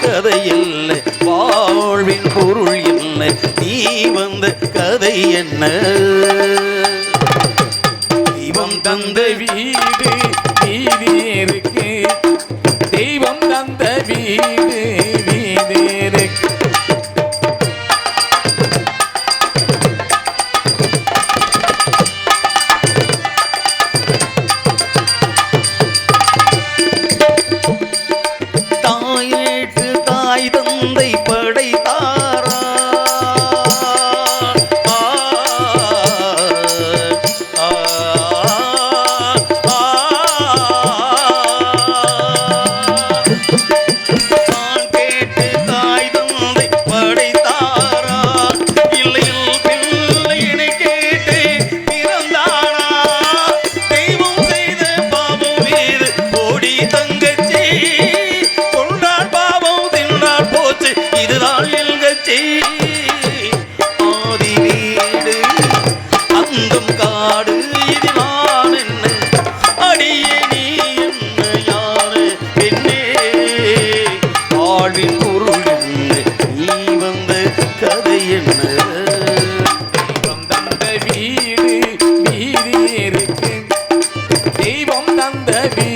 கதை இல்லை வாழ்வின் பொருள் இல்லை நீ வந்த கதை என்ன? தெய்வம் தந்த வீடு வீதி இருக்கு தெய்வம் தந்த வீடு தெய்வம் தந்த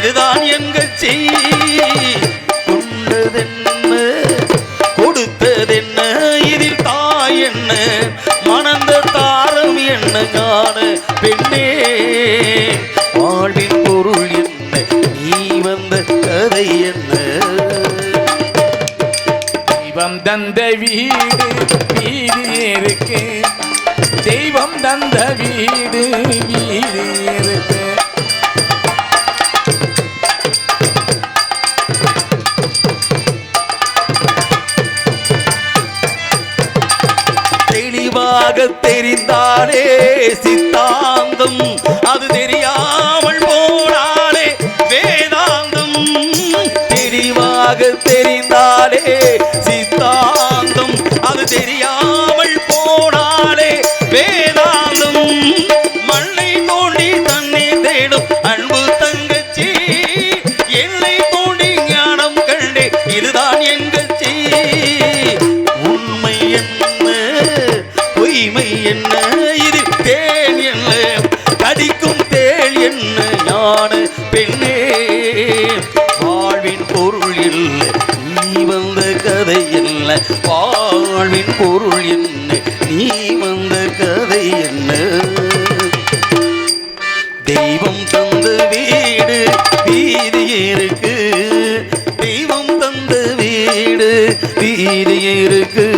இதுதான் எங்கள் கொண்டதென்ன கொடுத்ததென்ன இதில் தாய் என்ன மணந்த தாரம் என்ன ஞான பெண்ணே. வாழ்வின் பொருள் என்ன நீ வந்த கதை என்ன? தெய்வம் தந்த வீடு வீடு இருக்கு. தெய்வம் தந்த வீடு வீடு தெளிவாக சித்தாந்தம். வாழ்வின் பொருள் என்ன? நீ வந்த கதை என்ன? தெய்வம் தந்த வீடு வீதி இருக்கு. தெய்வம் தந்த வீடு வீதி இருக்கு.